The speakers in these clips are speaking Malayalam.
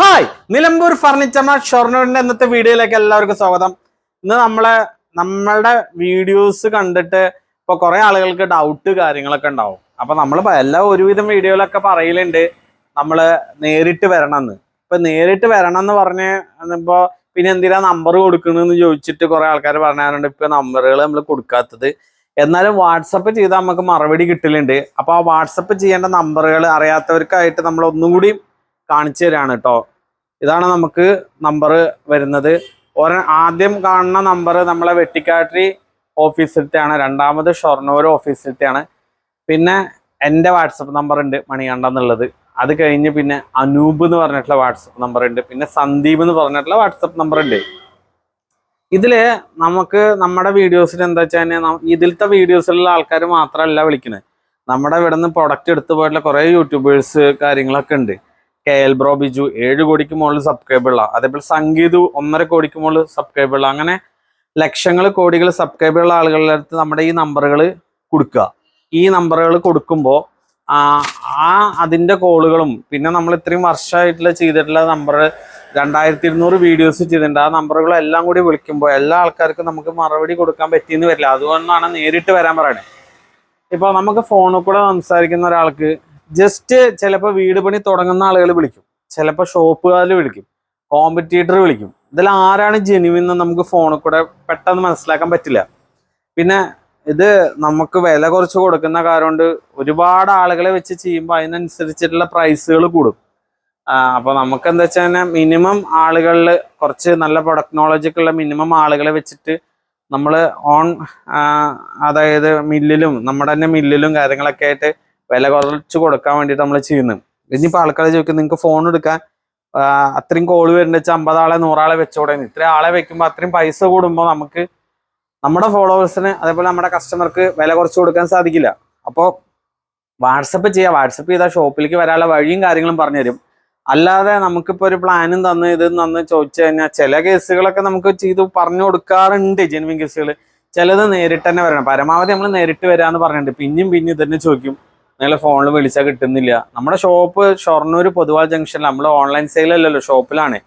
ഹായ് നിലമ്പൂർ ഫർണിച്ചർ മാർട്ട് ഷൊർണൂരിന്റെ ഇന്നത്തെ വീഡിയോയിലേക്ക് എല്ലാവർക്കും സ്വാഗതം. ഇന്ന് നമ്മളെ നമ്മളുടെ വീഡിയോസ് കണ്ടിട്ട് ഇപ്പൊ കുറെ ആളുകൾക്ക് ഡൗട്ട് കാര്യങ്ങളൊക്കെ ഉണ്ടാവും. അപ്പൊ നമ്മൾ എല്ലാ ഒരുവിധം വീഡിയോയിലൊക്കെ പറയലുണ്ട് നമ്മൾ നേരിട്ട് വരണമെന്ന് ഇപ്പൊ നേരിട്ട് വരണം എന്ന് പറഞ്ഞ് ഇപ്പോ പിന്നെ എന്തിനാ നമ്പർ കൊടുക്കണെന്ന് ചോദിച്ചിട്ട് കുറെ ആൾക്കാർ പറഞ്ഞാറുണ്ട് ഇപ്പൊ നമ്പറുകൾ നമ്മൾ കൊടുക്കാത്തത്. എന്നാലും വാട്സപ്പ് ചെയ്താൽ നമുക്ക് മറുപടി കിട്ടലുണ്ട്. അപ്പൊ ആ വാട്സപ്പ് ചെയ്യേണ്ട നമ്പറുകൾ അറിയാത്തവർക്കായിട്ട് നമ്മൾ ഒന്നും കൂടി കാണിച്ചു തരാണ് കേട്ടോ ഇതാണ് നമുക്ക് നമ്പർ വരുന്നത്. ഒര ആദ്യം കാണുന്ന നമ്പർ നമ്മളെ വെട്ടിക്കാട്ടി ഓഫീസിലത്തെയാണ്. രണ്ടാമത് ഷൊർണൂർ ഓഫീസിലത്തെയാണ്. പിന്നെ എന്റെ വാട്സപ്പ് നമ്പർ ഉണ്ട് മണികണ്ഠ എന്നുള്ളത്. അത് കഴിഞ്ഞ് പിന്നെ അനൂപ് എന്ന് പറഞ്ഞിട്ടുള്ള വാട്സപ്പ് നമ്പർ ഉണ്ട്. പിന്നെ സന്ദീപ് എന്ന് പറഞ്ഞിട്ടുള്ള വാട്സപ്പ് നമ്പർ ഉണ്ട്. ഇതിൽ നമുക്ക് നമ്മുടെ വീഡിയോസിൽ എന്താ വെച്ചാൽ ഇതിലത്തെ വീഡിയോസിലുള്ള ആൾക്കാർ മാത്രമല്ല വിളിക്കുന്നത് നമ്മുടെ ഇവിടെ നിന്ന് പ്രൊഡക്റ്റ് എടുത്തു പോയിട്ടുള്ള കുറേ യൂട്യൂബേഴ്സ് കാര്യങ്ങളൊക്കെ ഉണ്ട്. കെ എൽ ബ്രോ ബിജു ഏഴ് കോടിക്ക് മുകളിൽ സബ്സ്ക്രൈബുള്ള അതേപോലെ സംഗീതു ഒന്നര കോടിക്ക് മുകളിൽ സബ്സ്ക്രൈബുള്ള അങ്ങനെ ലക്ഷങ്ങൾ കോടികൾ സബ്സ്ക്രൈബുള്ള ആളുകളുടെ അടുത്ത് നമ്മുടെ ഈ നമ്പറുകൾ കൊടുക്കുക. ഈ നമ്പറുകൾ കൊടുക്കുമ്പോൾ ആ അതിന്റെ കോളുകളും പിന്നെ നമ്മൾ ഇത്രയും വർഷമായിട്ടുള്ള ചെയ്തിട്ടുള്ള നമ്പർ രണ്ടായിരത്തി ഇരുന്നൂറ് വീഡിയോസ് ചെയ്തിട്ടുണ്ട്. ആ നമ്പറുകളും എല്ലാം കൂടി വിളിക്കുമ്പോൾ എല്ലാ ആൾക്കാർക്കും നമുക്ക് മറുപടി കൊടുക്കാൻ പറ്റിയെന്ന് വരില്ല. അതുകൊണ്ടാണ് നേരിട്ട് വരാൻ പറയണേ. ഇപ്പോൾ നമുക്ക് ഫോണിൽ കൂടെ സംസാരിക്കുന്ന ഒരാൾക്ക് ജസ്റ്റ് ചിലപ്പോൾ വീട് പണി തുടങ്ങുന്ന ആളുകൾ വിളിക്കും. ചിലപ്പോൾ ഷോപ്പുകാർ വിളിക്കും. കോമ്പറ്റീറ്റർ വിളിക്കും. ഇതിൽ ആരാണ് ജെനുവിൻ നമുക്ക് ഫോണിൽ കൂടെ പെട്ടെന്ന് മനസ്സിലാക്കാൻ പറ്റില്ല. പിന്നെ ഇത് നമുക്ക് വില കുറച്ച് കൊടുക്കുന്ന കാരണം ഒരുപാട് ആളുകളെ വെച്ച് ചെയ്യുമ്പോൾ അതിനനുസരിച്ചിട്ടുള്ള പ്രൈസുകൾ കൂടും. അപ്പോൾ അപ്പൊ നമുക്ക് എന്താ വെച്ചാൽ മിനിമം ആളുകളിൽ കുറച്ച് നല്ല പ്രൊഡക്റ്റ് നോളജ് ഉള്ള മിനിമം ആളുകളെ വെച്ചിട്ട് നമ്മൾ ഓൺ അതായത് മില്ലിലും നമ്മുടെ തന്നെ മില്ലിലും കാര്യങ്ങളൊക്കെ ആയിട്ട് വില കുറച്ച് കൊടുക്കാൻ വേണ്ടിയിട്ട് നമ്മൾ ചെയ്യുന്നത് ഇനിയിപ്പോൾ ആൾക്കാർ ചോദിക്കും നിങ്ങൾക്ക് ഫോൺ എടുക്കാൻ അത്രയും കോൾ വരുന്നത് വെച്ചാൽ അമ്പതാളെ നൂറാളെ വെച്ചോടെ ഇത്രയും ആളെ വെക്കുമ്പോൾ അത്രയും പൈസ കൂടുമ്പോൾ നമുക്ക് നമ്മുടെ ഫോളോവേഴ്സിന് അതേപോലെ നമ്മുടെ കസ്റ്റമർക്ക് വില കുറച്ച് കൊടുക്കാൻ സാധിക്കില്ല. അപ്പോൾ വാട്സപ്പ് ചെയ്യുക വാട്സപ്പ് ചെയ്താൽ ഷോപ്പിലേക്ക് വരാനുള്ള വഴിയും കാര്യങ്ങളും പറഞ്ഞു തരും. അല്ലാതെ നമുക്കിപ്പോൾ ഒരു പ്ലാനും തന്ന് ഇത് തന്ന് ചോദിച്ചു കഴിഞ്ഞാൽ ചില കേസുകളൊക്കെ നമുക്ക് ചെയ്ത് പറഞ്ഞു കൊടുക്കാറുണ്ട് ജെനുവിൻ കേസുകൾ ചിലത് നേരിട്ട് തന്നെ വരണം. പരമാവധി നമ്മൾ നേരിട്ട് വരാന്ന് പറഞ്ഞിട്ടുണ്ട്. പിന്നെയും പിന്നെയും തന്നെ ചോദിക്കും. നിങ്ങൾ ഫോണിൽ വിളിച്ചാൽ കിട്ടുന്നില്ല. നമ്മുടെ ഷോപ്പ് ഷൊർണൂർ പൊതുവാൾ ജംഗ്ഷനിൽ നമ്മൾ ഓൺലൈൻ സെയിലല്ലല്ലോ ഷോപ്പിലാണ്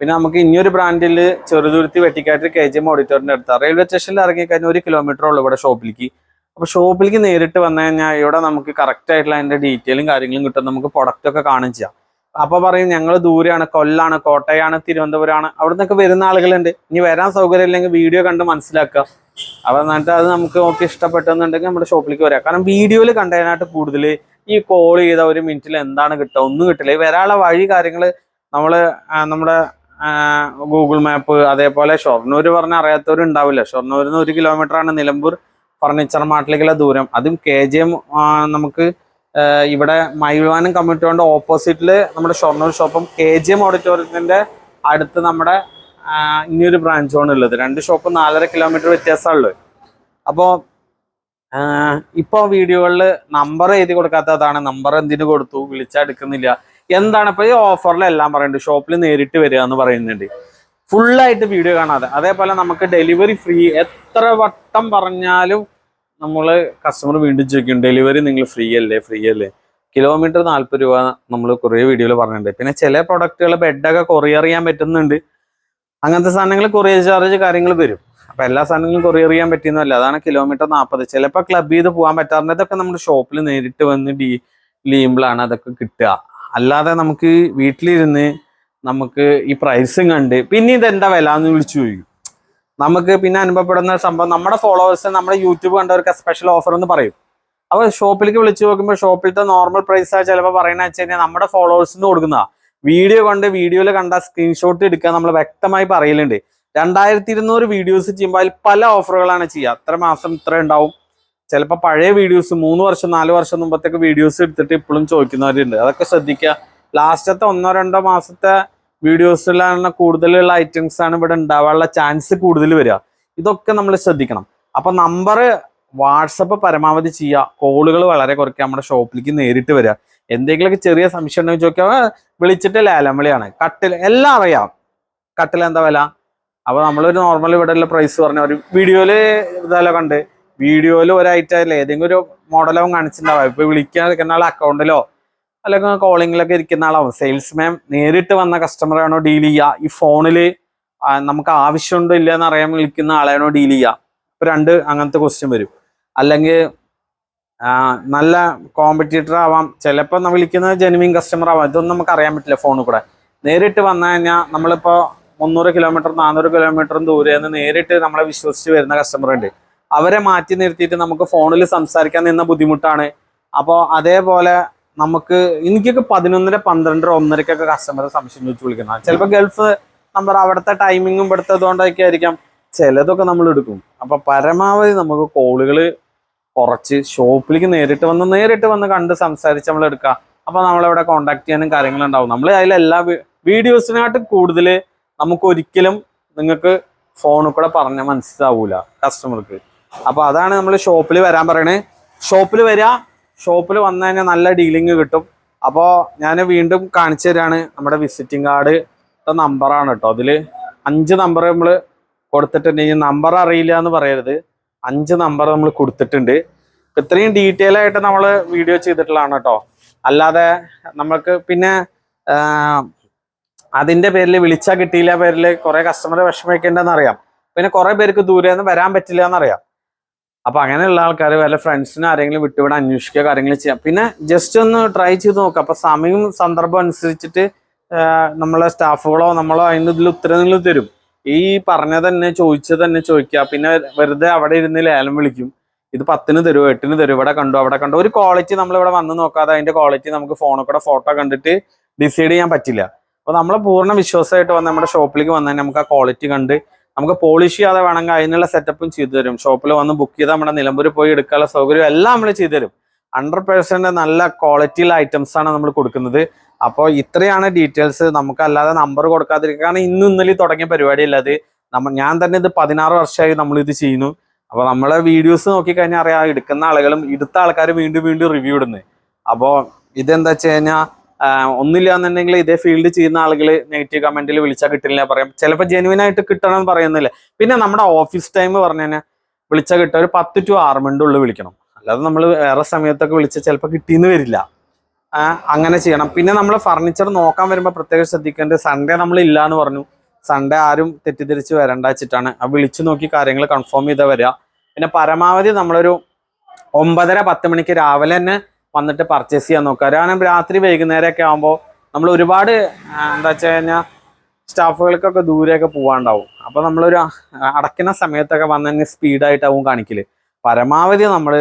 പിന്നെ നമുക്ക് ഇനിയൊരു ബ്രാൻഡിൽ ചെറുതുരുത്തി വെട്ടിക്കാട്ടിൽ കെ ജി എം ഓഡിറ്റോറിന്റെ അടുത്ത്. റെയിൽവേ സ്റ്റേഷനിൽ ഇറങ്ങി കഴിഞ്ഞാൽ ഒരു കിലോമീറ്റർ ഉള്ളൂ ഇവിടെ ഷോപ്പിലേക്ക് അപ്പോൾ ഷോപ്പിലേക്ക് നേരിട്ട് വന്നു കഴിഞ്ഞാൽ ഇവിടെ നമുക്ക് കറക്റ്റ് ആയിട്ടുള്ള അതിന്റെ ഡീറ്റെയിലും കാര്യങ്ങളും കിട്ടും. നമുക്ക് പ്രൊഡക്റ്റ് ഒക്കെ കാണുകയും ചെയ്യാം. അപ്പൊ പറയും ഞങ്ങൾ ദൂരെയാണ് കൊല്ലാണ് കോട്ടയാണ് തിരുവനന്തപുരമാണ്. അവിടെ നിന്നൊക്കെ വരുന്ന ആളുകളുണ്ട്. ഇനി വരാൻ സൗകര്യം ഇല്ലെങ്കിൽ വീഡിയോ കണ്ട് മനസ്സിലാക്കുക. അപ്പൊ എന്നിട്ട് അത് നമുക്ക് നോക്കി ഇഷ്ടപ്പെട്ടെന്നുണ്ടെങ്കിൽ നമ്മുടെ ഷോപ്പിലേക്ക് വരാം. കാരണം വീഡിയോയിൽ കണ്ടതിനായിട്ട് കൂടുതൽ ഈ കോൾ ചെയ്ത ഒരു മിനിറ്റിൽ എന്താണ് കിട്ടുക? ഒന്നും കിട്ടില്ല. ഈ വരാനുള്ള വഴി കാര്യങ്ങൾ നമ്മൾ നമ്മുടെ ഗൂഗിൾ മാപ്പ് അതേപോലെ ഷൊർണൂർ പറഞ്ഞാൽ അറിയാത്തവരുണ്ടാവില്ല ഷൊർണൂരിൽ നിന്ന് ഒരു കിലോമീറ്ററാണ് നിലമ്പൂർ ഫർണിച്ചർ മാർട്ടിലേക്കുള്ള ദൂരം. അതും കെ ജി എം നമുക്ക് ഇവിടെ മയിൽവാനം കമ്മിറ്റിയോണ്ട് ഓപ്പോസിറ്റിൽ നമ്മുടെ ഷൊർണൂർ ഷോപ്പും കെ ജി എം ഓഡിറ്റോറിയത്തിന്റെ അടുത്ത് നമ്മുടെ ഇനിയൊരു ബ്രാഞ്ചാണ് ഉള്ളത്. രണ്ട് ഷോപ്പ് നാലര കിലോമീറ്റർ വ്യത്യാസമുള്ളത് അപ്പോൾ ഇപ്പോൾ വീഡിയോകളിൽ നമ്പർ എഴുതി കൊടുക്കാത്തതാണ്. നമ്പർ എന്തിനു കൊടുത്തു? വിളിച്ചാൽ എടുക്കുന്നില്ല. എന്താണ് ഇപ്പോൾ ഈ ഓഫറിലെല്ലാം പറയുന്നുണ്ട് ഷോപ്പിൽ നേരിട്ട് വരിക എന്ന് പറയുന്നുണ്ട്. ഫുള്ളായിട്ട് വീഡിയോ കാണാതെ. അതേപോലെ നമുക്ക് ഡെലിവറി ഫ്രീ എത്ര വട്ടം പറഞ്ഞാലും നമ്മൾ കസ്റ്റമർ വീണ്ടും ചോദിക്കും ഡെലിവറി നിങ്ങൾ ഫ്രീ അല്ലേ? ഫ്രീ അല്ലേ? കിലോമീറ്റർ നാൽപ്പത് രൂപ നമ്മൾ കുറേ വീഡിയോയിൽ പറഞ്ഞിട്ടുണ്ട്. പിന്നെ ചില പ്രൊഡക്റ്റുകൾ ബെഡൊക്കെ കൊറിയർ ചെയ്യാൻ പറ്റുന്നുണ്ട്. അങ്ങനത്തെ സാധനങ്ങൾ കൊറിയർ ചാർജ് കാര്യങ്ങൾ വരും. അപ്പൊ എല്ലാ സാധനങ്ങളും കൊറിയർ ചെയ്യാൻ പറ്റിയെന്നല്ല അതാണ് കിലോമീറ്റർ നാൽപ്പത് ചിലപ്പോൾ ക്ലബ് ചെയ്ത് പോകാൻ പറ്റാറുണ്ട് ഇതൊക്കെ നമ്മുടെ ഷോപ്പിൽ നേരിട്ട് വന്ന് ഡീ ലീയുമ്പോഴാണ് അതൊക്കെ കിട്ടുക. അല്ലാതെ നമുക്ക് വീട്ടിലിരുന്ന് നമുക്ക് ഈ പ്രൈസും കണ്ട് പിന്നെ ഇതെന്താ വില? എന്ന് വിളിച്ചു ചോദിക്കും. നമുക്ക് പിന്നെ അനുഭവപ്പെടുന്ന സംഭവം നമ്മുടെ ഫോളോവേഴ്സ് നമ്മുടെ യൂട്യൂബ് കണ്ടവർക്ക് സ്പെഷ്യൽ ഓഫർ എന്ന് പറയും. അപ്പൊ ഷോപ്പിലേക്ക് വിളിച്ചു നോക്കുമ്പോൾ ഷോപ്പിലത്തെ നോർമൽ പ്രൈസ് ചിലപ്പോൾ പറയുന്നത് വെച്ച് കഴിഞ്ഞാൽ നമ്മുടെ ഫോളോവേഴ്സിന് കൊടുക്കുന്ന വീഡിയോ കണ്ട് വീഡിയോയിൽ കണ്ട സ്ക്രീൻഷോട്ട് എടുക്കാൻ നമ്മൾ വ്യക്തമായി പറയലുണ്ട്. രണ്ടായിരത്തി ഇരുന്നൂറ് വീഡിയോസ് ചെയ്യുമ്പോൾ അതിൽ പല ഓഫറുകളാണ് ചെയ്യുക. അത്ര മാസം ഇത്ര ഉണ്ടാവും. ചിലപ്പോൾ പഴയ വീഡിയോസ് മൂന്ന് വർഷം നാല് വർഷം മുമ്പത്തേക്ക് വീഡിയോസ് എടുത്തിട്ട് ഇപ്പോഴും ചോദിക്കുന്നവരുണ്ട്. അതൊക്കെ ശ്രദ്ധിക്കുക. ലാസ്റ്റത്തെ ഒന്നോ രണ്ടോ മാസത്തെ വീഡിയോസിലാണ് കൂടുതലുള്ള ഐറ്റംസ് ആണ് ഇവിടെ ഉണ്ടാവാനുള്ള ചാൻസ് കൂടുതൽ വരിക. ഇതൊക്കെ നമ്മൾ ശ്രദ്ധിക്കണം. അപ്പൊ നമ്പർ വാട്സപ്പ് പരമാവധി ചെയ്യുക. കോളുകൾ വളരെ കുറയ്ക്കുക. നമ്മുടെ ഷോപ്പിലേക്ക് നേരിട്ട് വരിക. എന്തെങ്കിലുമൊക്കെ ചെറിയ സംശയം ഉണ്ടെങ്കിൽ ചോദിക്കുക. "ആ, വിളിച്ചിട്ട് ലാലമ്പളിയാണ് കട്ടിൽ എല്ലാം അറിയാം. കട്ടിൽ എന്താ വില? അപ്പൊ നമ്മളൊരു നോർമൽ ഇവിടെ ഉള്ള പ്രൈസ് പറഞ്ഞ ഒരു വീഡിയോയിൽ ഇതല്ല കണ്ട്. വീഡിയോയിൽ ഒരു ഒരൈറ്റം ഏതെങ്കിലും ഒരു മോഡലോ കാണിച്ചിട്ടുണ്ടാവും ഇപ്പൊ വിളിക്കാൻ അക്കൗണ്ടിലോ അല്ലെങ്കിൽ കോളിങ്ങിലൊക്കെ ഇരിക്കുന്ന ആളാവും സെയിൽസ്മാൻ നേരിട്ട് വന്ന കസ്റ്റമറാണോ ഡീൽ ചെയ്യുക ഈ ഫോണിൽ നമുക്ക് ആവശ്യമുണ്ടോ ഇല്ല എന്ന് അറിയാൻ വിളിക്കുന്ന ആളെയാണോ ഡീൽ ചെയ്യുക ഇപ്പൊ രണ്ട് അങ്ങനത്തെ ക്വസ്റ്റ്യൻ വരും. അല്ലെങ്കിൽ നല്ല കോമ്പറ്റീറ്റർ ആവാം. ചിലപ്പോൾ നമ്മൾ വിളിക്കുന്നത് ജെനുവിൻ കസ്റ്റമർ ആവാം. ഇതൊന്നും നമുക്ക് അറിയാൻ പറ്റില്ല ഫോണിൽ കൂടെ. നേരിട്ട് വന്നു കഴിഞ്ഞാൽ നമ്മളിപ്പോൾ മുന്നൂറ് കിലോമീറ്റർ നാനൂറ് കിലോമീറ്ററും ദൂരെ നിന്ന് നേരിട്ട് നമ്മളെ വിശ്വസിച്ച് വരുന്ന കസ്റ്റമർ ഉണ്ട്. അവരെ മാറ്റി നിർത്തിയിട്ട് നമുക്ക് ഫോണിൽ സംസാരിക്കാൻ നിന്ന ബുദ്ധിമുട്ടാണ്. അപ്പോൾ അതേപോലെ നമുക്ക് എനിക്കൊക്കെ പതിനൊന്നര പന്ത്രണ്ടര ഒന്നരക്കൊക്കെ കസ്റ്റമറെ സംശയം ചോദിച്ച് വിളിക്കണം. ചിലപ്പോൾ ഗൾഫ് നമ്പർ അവിടുത്തെ ടൈമിങ്ങും ഇവിടുത്തെ അതുകൊണ്ടൊക്കെ ആയിരിക്കാം. ചിലതൊക്കെ നമ്മൾ എടുക്കും. അപ്പൊ പരമാവധി നമുക്ക് കോളുകൾ കുറച്ച് ഷോപ്പിലേക്ക് നേരിട്ട് വന്ന് നേരിട്ട് വന്ന് കണ്ട് സംസാരിച്ച് നമ്മൾ എടുക്കുക. അപ്പൊ നമ്മളിവിടെ കോണ്ടാക്ട് ചെയ്യാനും കാര്യങ്ങളുണ്ടാവും. നമ്മൾ അതിലെല്ലാ വീഡിയോസിനായിട്ട് കൂടുതൽ നമുക്ക് ഒരിക്കലും നിങ്ങൾക്ക് ഫോണിൽ കൂടെ പറഞ്ഞാൽ മനസ്സിലാവൂല കസ്റ്റമർക്ക് അപ്പൊ അതാണ് നമ്മൾ ഷോപ്പിൽ വരാൻ പറയണേ. ഷോപ്പിൽ വരിക ഷോപ്പിൽ വന്നു കഴിഞ്ഞാൽ നല്ല ഡീലിംഗ് കിട്ടും. അപ്പോൾ ഞാൻ വീണ്ടും കാണിച്ചു തരാണ് നമ്മുടെ വിസിറ്റിംഗ് കാർഡ് നമ്പറാണ് കേട്ടോ അതിൽ അഞ്ച് നമ്പർ നമ്മൾ കൊടുത്തിട്ടുണ്ട്. നമ്പർ അറിയില്ല എന്ന് പറയരുത്. അഞ്ച് നമ്പർ നമ്മൾ കൊടുത്തിട്ടുണ്ട്. ഇത്രയും ഡീറ്റെയിൽ ആയിട്ട് നമ്മൾ വീഡിയോ ചെയ്തിട്ടുള്ളതാണ് കേട്ടോ അല്ലാതെ നമുക്ക് പിന്നെ അതിന്റെ പേരിൽ വിളിച്ചാൽ കിട്ടിയില്ല പേരിൽ കുറേ കസ്റ്റമർ വിഷമിക്കേണ്ടതെന്ന് അറിയാം. പിന്നെ കുറേ പേർക്ക് ദൂരെ നിന്ന് വരാൻ പറ്റില്ല എന്നറിയാം. അപ്പൊ അങ്ങനെയുള്ള ആൾക്കാർ വല്ല ഫ്രണ്ട്സിന് ആരെങ്കിലും വിട്ടുവിടാൻ അന്വേഷിക്കുക കാര്യങ്ങൾ ചെയ്യാം. പിന്നെ ജസ്റ്റ് ഒന്ന് ട്രൈ ചെയ്ത് നോക്കാം. അപ്പൊ സമയം സന്ദർഭം അനുസരിച്ചിട്ട് നമ്മളെ സ്റ്റാഫുകളോ നമ്മളോ അതിന് ഇതിൽ ഉത്തരങ്ങൾ തരും. ഈ പറഞ്ഞത് തന്നെ ചോദിച്ചത് തന്നെ ചോദിക്കുക. പിന്നെ വെറുതെ അവിടെ ഇരുന്ന് ലേലം വിളിക്കും. ഇത് പത്തിന് തരുമോ എട്ടിന് തരും ഇവിടെ കണ്ടു അവിടെ കണ്ടു. ഒരു ക്വാളിറ്റി നമ്മൾ ഇവിടെ വന്ന് നോക്കാതെ അതിന്റെ ക്വാളിറ്റി നമുക്ക് ഫോണിൽ കൂടെ ഫോട്ടോ കണ്ടിട്ട് ഡിസൈഡ് ചെയ്യാൻ പറ്റില്ല. അപ്പോൾ നമ്മൾ പൂർണ വിശ്വാസമായിട്ട് വന്ന് നമ്മുടെ ഷോപ്പിലേക്ക് വന്നാൽ നമുക്ക് ആ ക്വാളിറ്റി കണ്ട് നമുക്ക് പോളിഷ് ചെയ്യാതെ വേണമെങ്കിൽ അതിനുള്ള സെറ്റപ്പും ചെയ്തു തരും. ഷോപ്പിൽ വന്ന് ബുക്ക് ചെയ്ത് നമ്മുടെ നിലമ്പൂർ പോയി എടുക്കാനുള്ള സൗകര്യം എല്ലാം നമ്മൾ ചെയ്തു തരും. ഹൺഡ്രഡ് പെർസെന്റ് നല്ല ക്വാളിറ്റിയുള്ള ഐറ്റംസ് ആണ് നമ്മൾ കൊടുക്കുന്നത്. അപ്പോൾ ഇത്രയാണ് ഡീറ്റെയിൽസ് നമുക്കല്ലാതെ നമ്പർ കൊടുക്കാതിരിക്കുക. കാരണം ഇന്ന് ഇന്നലെ തുടങ്ങിയ പരിപാടിയല്ല അത് നമ്മൾ ഞാൻ തന്നെ ഇത് പതിനാറ് വർഷമായി നമ്മൾ ഇത് ചെയ്യുന്നു. അപ്പോൾ നമ്മളെ വീഡിയോസ് നോക്കിക്കഴിഞ്ഞാൽ അറിയാം എടുക്കുന്ന ആളുകളും എടുത്ത ആൾക്കാർ വീണ്ടും വീണ്ടും റിവ്യൂ ഇടുന്നത് അപ്പോൾ ഇതെന്താ വെച്ച് കഴിഞ്ഞാൽ ഒന്നില്ല എന്നുണ്ടെങ്കിൽ ഇതേ ഫീൽഡ് ചെയ്യുന്ന ആളുകൾ നെഗറ്റീവ് കമന്റിൽ വിളിച്ചാൽ കിട്ടില്ല പറയാം. ചിലപ്പോൾ ജെനുവിൻ ആയിട്ട് കിട്ടണം എന്ന് പറയുന്നില്ല. പിന്നെ നമ്മുടെ ഓഫീസ് ടൈം പറഞ്ഞു കഴിഞ്ഞാൽ വിളിച്ചാൽ കിട്ടുക. ഒരു പത്ത് ടു ആറ് മിനിറ്റ് ഉള്ളിൽ വിളിക്കണം. അല്ലാതെ നമ്മൾ വേറെ സമയത്തൊക്കെ വിളിച്ചാൽ ചിലപ്പോൾ കിട്ടിയെന്ന് വരില്ല. അങ്ങനെ ചെയ്യണം. പിന്നെ നമ്മൾ ഫർണിച്ചർ നോക്കാൻ വരുമ്പോൾ പ്രത്യേകം ശ്രദ്ധിക്കേണ്ടത് സൺഡേ നമ്മൾ ഇല്ല എന്ന് പറഞ്ഞു. സൺഡേ ആരും തെറ്റിദ്ധരിച്ച് വരണ്ട വെച്ചിട്ടാണ്. ആ വിളിച്ചു നോക്കി കാര്യങ്ങൾ കൺഫേം ചെയ്താൽ വരിക. പിന്നെ പരമാവധി നമ്മളൊരു ഒമ്പതര പത്ത് മണിക്ക് രാവിലെ തന്നെ വന്നിട്ട് പർച്ചേസ് ചെയ്യാൻ നോക്കുക. കാരണം രാത്രി വൈകുന്നേരമൊക്കെ ആകുമ്പോൾ നമ്മൾ ഒരുപാട് എന്താ വെച്ച് കഴിഞ്ഞാൽ സ്റ്റാഫുകൾക്കൊക്കെ ദൂരെയൊക്കെ പോകാണ്ടാവും അപ്പോൾ നമ്മളൊരു അടയ്ക്കുന്ന സമയത്തൊക്കെ വന്ന് തന്നെ സ്പീഡായിട്ടാവും കാണിക്കൽ പരമാവധി നമ്മൾ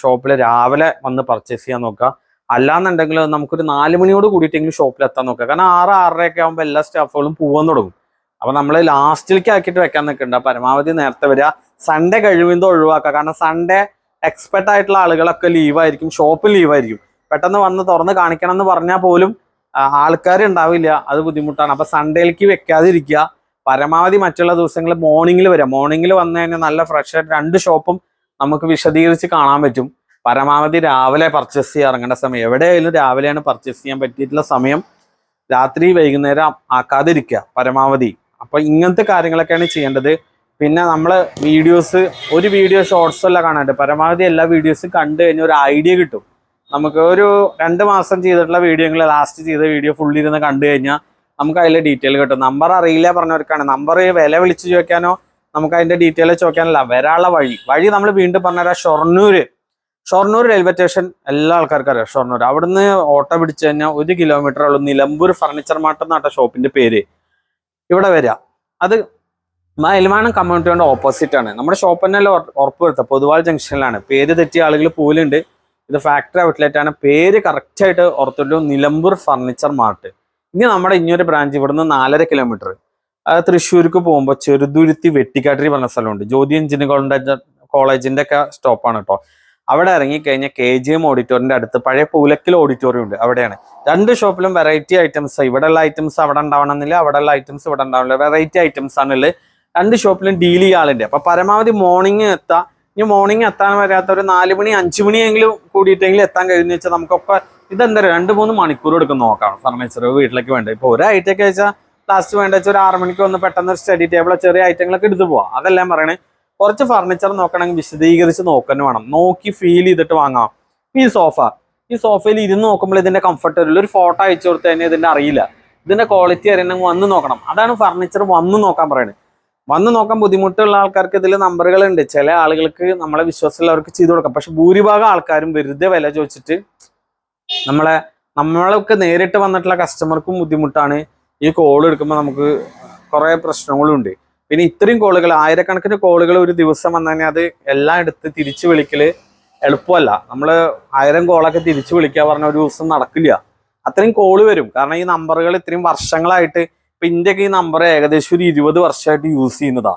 ഷോപ്പിൽ രാവിലെ വന്ന് പർച്ചേസ് ചെയ്യാൻ നോക്കുക. അല്ലാന്നുണ്ടെങ്കിൽ നമുക്കൊരു നാല് മണിയോട് കൂടിയിട്ടെങ്കിലും ഷോപ്പിൽ എത്താൻ നോക്കുക. കാരണം ആറ് ആറരയൊക്കെ ആകുമ്പോൾ എല്ലാ സ്റ്റാഫുകളും പോകാൻ തുടങ്ങും. അപ്പോൾ നമ്മൾ ലാസ്റ്റിലേക്ക് ആക്കിയിട്ട് വെക്കാൻ നിൽക്കണ്ട. പരമാവധി നേരത്തെ വരിക. സൺഡേ കഴിവിന്തോ ഒഴിവാക്കുക. കാരണം സൺഡേ എക്സ്പെർട്ട് ആയിട്ടുള്ള ആളുകളൊക്കെ ലീവായിരിക്കും ഷോപ്പ് ലീവായിരിക്കും പെട്ടെന്ന് വന്ന് തുറന്ന് കാണിക്കണം എന്ന് പറഞ്ഞാൽ പോലും ആൾക്കാർ ഉണ്ടാവില്ല. അത് ബുദ്ധിമുട്ടാണ്. അപ്പൊ സൺഡേയിലേക്ക് വെക്കാതിരിക്കുക. പരമാവധി മറ്റുള്ള ദിവസങ്ങളിൽ മോർണിംഗിൽ വരിക. മോർണിംഗിൽ വന്നു കഴിഞ്ഞാൽ നല്ല ഫ്രഷ് ആയിട്ട് രണ്ട് ഷോപ്പും നമുക്ക് വിശദീകരിച്ച് കാണാൻ പറ്റും. പരമാവധി രാവിലെ പർച്ചേസ് ചെയ്യാൻ ഇറങ്ങേണ്ട സമയം. എവിടെയായാലും രാവിലെയാണ് പർച്ചേസ് ചെയ്യാൻ പറ്റിയിട്ടുള്ള സമയം. രാത്രി വൈകുന്നേരം ആക്കാതിരിക്കുക. പരമാവധി. അപ്പോൾ ഇങ്ങനത്തെ കാര്യങ്ങളൊക്കെയാണ് ചെയ്യേണ്ടത്. പിന്നെ നമ്മൾ വീഡിയോസ് ഒരു വീഡിയോ ഷോർട്സ് അല്ല കാണാണ്ട് പരമാവധി എല്ലാ വീഡിയോസും കണ്ടു കഴിഞ്ഞാൽ ഒരു ഐഡിയ കിട്ടും. നമുക്ക് ഒരു രണ്ട് മാസം ചെയ്തിട്ടുള്ള വീഡിയോകൾ ലാസ്റ്റ് ചെയ്ത വീഡിയോ ഫുള്ളി ഇരുന്ന് കണ്ടു കഴിഞ്ഞാൽ നമുക്ക് അതിലെ ഡീറ്റെയിൽ കിട്ടും. നമ്പർ അറിയില്ല പറഞ്ഞവർക്കാണ്. നമ്പർ വില വിളിച്ച് ചോദിക്കാനോ നമുക്ക് അതിന്റെ ഡീറ്റെയിൽ ചോദിക്കാനല്ല. വരാനുള്ള വഴി. വഴി നമ്മൾ വീണ്ടും പറഞ്ഞുതരാം ഷൊർണൂര്. ഷൊർണൂർ റെയിൽവേ സ്റ്റേഷൻ എല്ലാ ആൾക്കാർക്കും അറിയാം. ഷൊർണൂർ അവിടുന്ന് ഓട്ടോ പിടിച്ചു കഴിഞ്ഞാൽ ഒരു കിലോമീറ്റർ ഉള്ളൂ. നിലമ്പൂർ ഫർണിച്ചർ മാർട്ട് എന്നാട്ട ഷോപ്പിന്റെ പേര്. ഇവിടെ വരിക അത് മയിൽമാനം കമ്മ്യൂണിറ്റിയുടെ ഓപ്പോസിറ്റ് ആണ്. നമ്മുടെ ഷോപ്പ് തന്നെ ഉറപ്പ് വരുത്തുക പൊതുവാൾ ജംഗ്ഷനിലാണ്. പേര് തെറ്റിയ ആളുകൾ പോലുണ്ട് ഇത് ഫാക്ടറി ഔട്ട്ലെറ്റ് ആണ്. പേര് കറക്റ്റ് ആയിട്ട് ഓർത്തുള്ളൂ നിലമ്പൂർ ഫർണിച്ചർ മാർട്ട് ഇനി നമ്മുടെ ഇനിയൊരു ബ്രാഞ്ച് ഇവിടുന്ന് നാലര കിലോമീറ്റർ തൃശ്ശൂർക്ക് പോകുമ്പോൾ ചെറുതുരുത്തി വെട്ടിക്കാട്ടിരി പറഞ്ഞ സ്ഥലമുണ്ട്. ജ്യോതി എഞ്ചിനീയറിംഗ് കോളേജിന്റെ ഒക്കെ സ്റ്റോപ്പാണ് കേട്ടോ അവിടെ ഇറങ്ങിക്കഴിഞ്ഞാൽ കെ ജി എം ഓഡിറ്റോറിയന്റെ അടുത്ത് പഴയ പൂലക്കിൽ ഓഡിറ്റോറിയം ഉണ്ട്. അവിടെയാണ്. രണ്ട് ഷോപ്പിലും വെറൈറ്റി ഐറ്റംസ് ഇവിടെയുള്ള ഐറ്റംസ് അവിടെ ഉണ്ടാവണമെന്നില്ല അവിടെയുള്ള ഐറ്റംസ് ഇവിടെ ഉണ്ടാവില്ല വെറൈറ്റി ഐറ്റംസ് ആണുള്ളത്. രണ്ട് ഷോപ്പിലും ഡീൽ ചെയ്യുക ആളുണ്ട്. പരമാവധി മോർണിംഗ് എത്താം. ഇനി മോർണിംഗ് എത്താൻ വരാത്ത ഒരു നാല് മണി അഞ്ചു മണിയെങ്കിലും കൂടിയിട്ടെങ്കിലും എത്താൻ കഴിഞ്ഞു വെച്ചാൽ നമുക്കൊക്കെ ഇതെന്താ രണ്ട് മൂന്ന് മണിക്കൂർ എടുക്കും നോക്കാം ഫർണിച്ചർ വീട്ടിലേക്ക് വേണ്ട. ഇപ്പൊ ഒരു ഐറ്റൊക്കെ വെച്ചാൽ ലാസ്റ്റ് വേണ്ട വെച്ചാൽ ഒരു ആറ് മണിക്ക് ഒന്ന് പെട്ടെന്ന് ഒരു സ്റ്റഡി ടേബിൾ ചെറിയ ഐറ്റങ്ങളൊക്കെ എടുത്തു പോവാം. അതെല്ലാം പറയണേ. കുറച്ച് ഫർണിച്ചർ നോക്കണമെങ്കിൽ വിശദീകരിച്ച് നോക്കാൻ വേണം. നോക്കി ഫീൽ ചെയ്തിട്ട് വാങ്ങാം. ഈ സോഫ ഈ സോഫയിൽ ഇരുന്ന് നോക്കുമ്പോൾ ഇതിന്റെ കംഫർട്ട് വരില്ല. ഒരു ഫോട്ടോ അയച്ചു കൊടുത്തു കഴിഞ്ഞാൽ ഇതിന്റെ അറിയില്ല. ഇതിന്റെ ക്വാളിറ്റി അറിയണമെങ്കിൽ വന്ന് നോക്കണം. അതാണ് ഫർണിച്ചർ വന്ന് നോക്കാൻ പറയുന്നത് വന്ന് നോക്കാൻ ബുദ്ധിമുട്ടുള്ള ആൾക്കാർക്ക് ഇതിൽ നമ്പറുകൾ ഉണ്ട് ചില ആളുകൾക്ക് നമ്മളെ വിശ്വാസമുള്ളവർക്ക് ചെയ്തു കൊടുക്കാം. പക്ഷെ ഭൂരിഭാഗം ആൾക്കാരും വെറുതെ വില ചോദിച്ചിട്ട് നമ്മളെ നമ്മളൊക്കെ നേരിട്ട് വന്നിട്ടുള്ള കസ്റ്റമർക്കും ബുദ്ധിമുട്ടാണ്. ഈ കോൾ എടുക്കുമ്പോൾ നമുക്ക് കുറേ പ്രശ്നങ്ങളും ഉണ്ട് പിന്നെ ഇത്രയും കോളുകൾ ആയിരക്കണക്കിന് കോളുകൾ ഒരു ദിവസം വന്നാൽ അത് എല്ലാം എടുത്ത് തിരിച്ചു വിളിക്കൽ എളുപ്പമല്ല. നമ്മൾ ആയിരം കോളൊക്കെ തിരിച്ചു വിളിക്കുക പറഞ്ഞ ഒരു ദിവസം നടക്കില്ല. അത്രയും കോൾ വരും. കാരണം ഈ നമ്പറുകൾ ഇത്രയും വർഷങ്ങളായിട്ട് ഇപ്പൊ ഇന്ത്യയ്ക്ക് ഈ നമ്പർ ഏകദേശം ഒരു ഇരുപത് വർഷമായിട്ട് യൂസ് ചെയ്യുന്നതാ.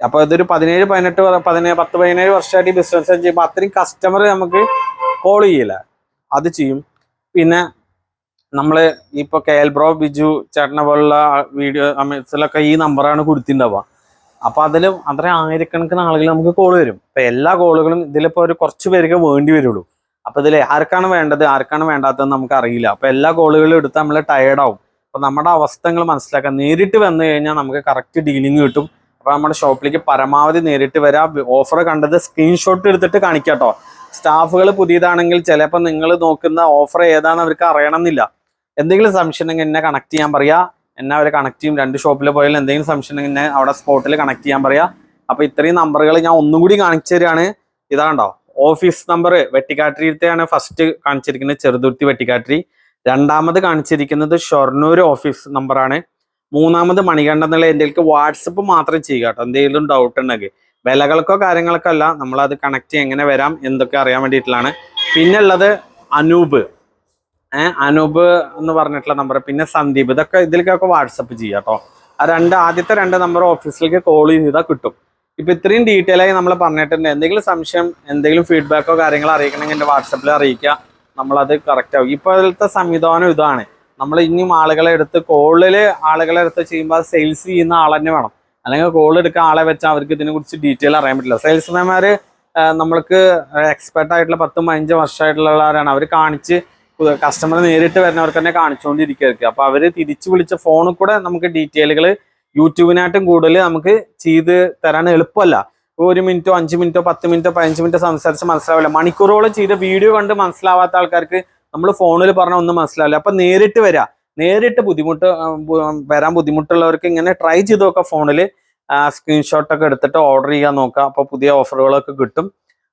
അപ്പൊ ഇതൊരു പതിനേഴ് പതിനെട്ട് പതിനേഴ് പത്ത് പതിനേഴ് വർഷമായിട്ട് ബിസിനസ് ചെയ്യുമ്പോൾ അത്രയും കസ്റ്റമർ നമുക്ക് കോൾ ചെയ്യില്ല. അത് ചെയ്യും. പിന്നെ നമ്മൾ ഇപ്പൊ കെ എൽ ബ്രോ ബിജു ചേട്ടനെ പോലുള്ള വീഡിയോ അമേസിലൊക്കെ ഈ നമ്പറാണ് കൊടുത്തിട്ടുണ്ടാവുക. അപ്പൊ അതിൽ അത്ര ആയിരക്കണക്കിന് ആളുകൾ നമുക്ക് കോൾ വരും. ഇപ്പൊ എല്ലാ കോളുകളും ഇതിലിപ്പോ ഒരു കുറച്ച് പേർക്ക് വേണ്ടി വരുള്ളൂ. അപ്പൊ ഇതിൽ ആർക്കാണ് വേണ്ടത് ആർക്കാണ് വേണ്ടാത്തതെന്ന് നമുക്ക് അറിയില്ല. അപ്പൊ എല്ലാ കോളുകളും എടുത്ത് നമ്മൾ ടയേർഡ് ആവും അപ്പൊ നമ്മുടെ അവസ്ഥകൾ മനസ്സിലാക്കാം. നേരിട്ട് വന്നു കഴിഞ്ഞാൽ നമുക്ക് കറക്റ്റ് ഡീലിംഗ് കിട്ടും. അപ്പൊ നമ്മുടെ ഷോപ്പിലേക്ക് പരമാവധി നേരിട്ട് വരാം. ഓഫർ കണ്ടത് സ്ക്രീൻഷോട്ട് എടുത്തിട്ട് കാണിക്കാട്ടോ. സ്റ്റാഫുകൾ പുതിയതാണെങ്കിൽ ചിലപ്പോൾ നിങ്ങൾ നോക്കുന്ന ഓഫർ ഏതാണെന്ന് അവർക്ക് അറിയണമെന്നില്ല. എന്തെങ്കിലും സംശയം ഉണ്ടെങ്കിൽ എന്നെ കണക്ട് ചെയ്യാൻ പറയാ. എന്നെ അവർ കണക്ട് ചെയ്യും. രണ്ട് ഷോപ്പിൽ പോയാലും എന്തെങ്കിലും സംശയം ഉണ്ടെങ്കിൽ എന്നെ അവിടെ സ്പോട്ടിൽ കണക്ട് ചെയ്യാൻ പറയാ. അപ്പോൾ ഇത്രയും നമ്പറുകൾ ഞാൻ ഒന്നും കൂടി കാണിച്ചു തരികയാണ് ഇതാണ്ടോ ഓഫീസ് നമ്പർ വെട്ടിക്കാട്ടിരിത്തെയാണ് ഫസ്റ്റ് കാണിച്ചിരിക്കുന്നത് ചെറുതുരുത്തി വെട്ടിക്കാട്ടിരി. രണ്ടാമത് കാണിച്ചിരിക്കുന്നത് ഷൊർണൂർ ഓഫീസ് നമ്പറാണ് മൂന്നാമത് മണികണ്ഠൻ എന്നുള്ള എന്റെ വാട്സപ്പ് മാത്രം ചെയ്യുക കേട്ടോ. എന്തെങ്കിലും ഡൗട്ട് ഉണ്ടെങ്കിൽ. വിലകൾക്കോ കാര്യങ്ങൾക്കോ അല്ല. നമ്മളത് കണക്ട് എങ്ങനെ വരാം എന്തൊക്കെ അറിയാൻ വേണ്ടിയിട്ടുള്ളതാണ്. പിന്നെ ഉള്ളത് അനൂപ് അനൂപ് എന്ന് പറഞ്ഞിട്ടുള്ള നമ്പർ പിന്നെ സന്ദീപ്. ഇതൊക്കെ ഇതിലേക്കൊക്കെ വാട്സപ്പ് ചെയ്യുക കേട്ടോ. ആ രണ്ട് ആദ്യത്തെ രണ്ട് നമ്പർ ഓഫീസിലേക്ക് കോൾ ചെയ്താൽ കിട്ടും. ഇപ്പൊ ഇത്രയും ഡീറ്റെയിൽ ആയി നമ്മൾ പറഞ്ഞിട്ടുണ്ട്. എന്തെങ്കിലും സംശയം എന്തെങ്കിലും ഫീഡ്ബാക്കോ കാര്യങ്ങളോ അറിയിക്കണമെങ്കിൽ എന്റെ വാട്സപ്പിൽ അറിയിക്കുക. നമ്മളത് കറക്റ്റ് ആവും. ഇപ്പോഴത്തെ സംവിധാനം ഇതാണ്. നമ്മൾ ഇനിയും ആളുകളെ എടുത്ത് കോളിൽ ആളുകളെ എടുത്ത് ചെയ്യുമ്പോൾ സെയിൽസ് ചെയ്യുന്ന ആൾ തന്നെ വേണം. അല്ലെങ്കിൽ കോൾ എടുക്കാൻ ആളെ വെച്ചാൽ അവർക്ക് ഇതിനെക്കുറിച്ച് ഡീറ്റെയിൽ അറിയാൻ പറ്റില്ല. സെയിൽസ്മാൻമാര് നമ്മൾക്ക് എക്സ്പെർട്ട് ആയിട്ടുള്ള പത്തും പതിനഞ്ച് വർഷമായിട്ടുള്ളവരാണ്. അവർ കാണിച്ച് കസ്റ്റമർ നേരിട്ട് വരുന്നവർക്ക് തന്നെ കാണിച്ചുകൊണ്ടിരിക്കുകയായിരിക്കും അപ്പോൾ അവർ തിരിച്ചു വിളിച്ച ഫോണിൽ കൂടെ നമുക്ക് ഡീറ്റെയിലുകൾ യൂട്യൂബിനായിട്ടും കൂടുതൽ നമുക്ക് ചെയ്ത് തരാൻ എളുപ്പമല്ല. ഒരു മിനിറ്റോ അഞ്ച് മിനിറ്റോ പത്ത് മിനിറ്റോ പതിനഞ്ച് മിനിറ്റോ സംസാരിച്ച് മനസ്സിലാവില്ല. മണിക്കൂറോളം ചെയ്ത വീഡിയോ കണ്ട് മനസ്സിലാവാത്ത ആൾക്കാർക്ക് നമ്മൾ ഫോണിൽ പറഞ്ഞാൽ ഒന്നും മനസ്സിലാവില്ല. അപ്പൊ നേരിട്ട് വരാ. നേരിട്ട് ബുദ്ധിമുട്ട് വരാൻ ബുദ്ധിമുട്ടുള്ളവർക്ക് ഇങ്ങനെ ട്രൈ ചെയ്ത് നോക്കാം ഫോണിൽ സ്ക്രീൻഷോട്ടൊക്കെ എടുത്തിട്ട് ഓർഡർ ചെയ്യാൻ നോക്കാം. അപ്പോൾ പുതിയ ഓഫറുകളൊക്കെ കിട്ടും.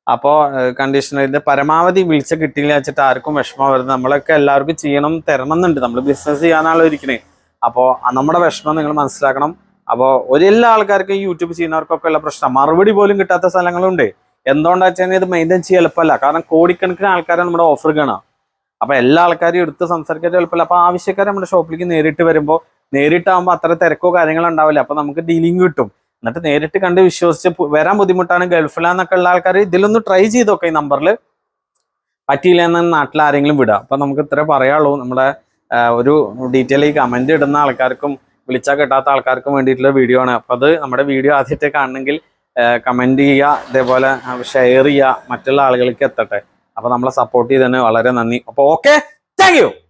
അപ്പോൾ കണ്ടീഷണറിന്റെ പരമാവധി വിളിച്ച കിട്ടിയില്ല വെച്ചിട്ട് ആർക്കും വിഷമം വരുന്നത് നമ്മളൊക്കെ എല്ലാവർക്കും ചെയ്യണം തരണം എന്നുണ്ട്. നമ്മൾ ബിസിനസ് ചെയ്യാനാണല്ലോ ഇരിക്കണേ. അപ്പോൾ നമ്മുടെ വിഷമം നിങ്ങൾ മനസ്സിലാക്കണം. അപ്പോൾ ഒരു എല്ലാ ആൾക്കാർക്കും യൂട്യൂബ് ചെയ്യുന്നവർക്കൊക്കെ ഉള്ള പ്രശ്നം. മറുപടി പോലും കിട്ടാത്ത സ്ഥലങ്ങളുണ്ട്. എന്തുകൊണ്ടാ വെച്ചാൽ ഇത് മെയിന്റെയിൻ ചെയ്യാൻ എളുപ്പമല്ല. കാരണം കോടിക്കണക്കിന് ആൾക്കാരെ നമ്മുടെ ഓഫർ കാണാം. അപ്പൊ എല്ലാ ആൾക്കാരും എടുത്ത് സംസാരിക്കാൻ എളുപ്പമല്ല. അപ്പൊ ആവശ്യക്കാർ നമ്മുടെ ഷോപ്പിലേക്ക് നേരിട്ട് വരുമ്പോൾ നേരിട്ടാകുമ്പോൾ അത്ര തിരക്കോ കാര്യങ്ങളോ ഉണ്ടാവില്ല. അപ്പൊ നമുക്ക് ഡീലിംഗ് കിട്ടും. എന്നിട്ട് നേരിട്ട് കണ്ട് വിശ്വസിച്ച് വരാൻ ബുദ്ധിമുട്ടാണ് ഗൾഫിലാന്നൊക്കെ ഉള്ള ആൾക്കാർ ഇതിലൊന്ന് ട്രൈ ചെയ്ത് നോക്കാം ഈ നമ്പറിൽ പറ്റിയില്ല എന്ന നാട്ടിൽ ആരെങ്കിലും വിടാം. അപ്പൊ നമുക്ക് ഇത്ര പറയാനുള്ളൂ. നമ്മുടെ ഒരു ഡീറ്റെയിൽ ഈ കമന്റ് ഇടുന്ന ആൾക്കാർക്കും വിളിച്ചാൽ കിട്ടാത്ത ആൾക്കാർക്കും വേണ്ടിയിട്ടുള്ള വീഡിയോ ആണ്. അപ്പോൾ അത് നമ്മുടെ വീഡിയോ ആദ്യത്തെ കാണണമെങ്കിൽ കമന്റ് ചെയ്യുക ഇതേപോലെ ഷെയർ ചെയ്യുക മറ്റുള്ള ആളുകൾക്ക് എത്തട്ടെ. അപ്പോൾ നമ്മളെ സപ്പോർട്ട് ചെയ്തതിന് വളരെ നന്ദി. അപ്പോൾ ഓക്കെ താങ്ക്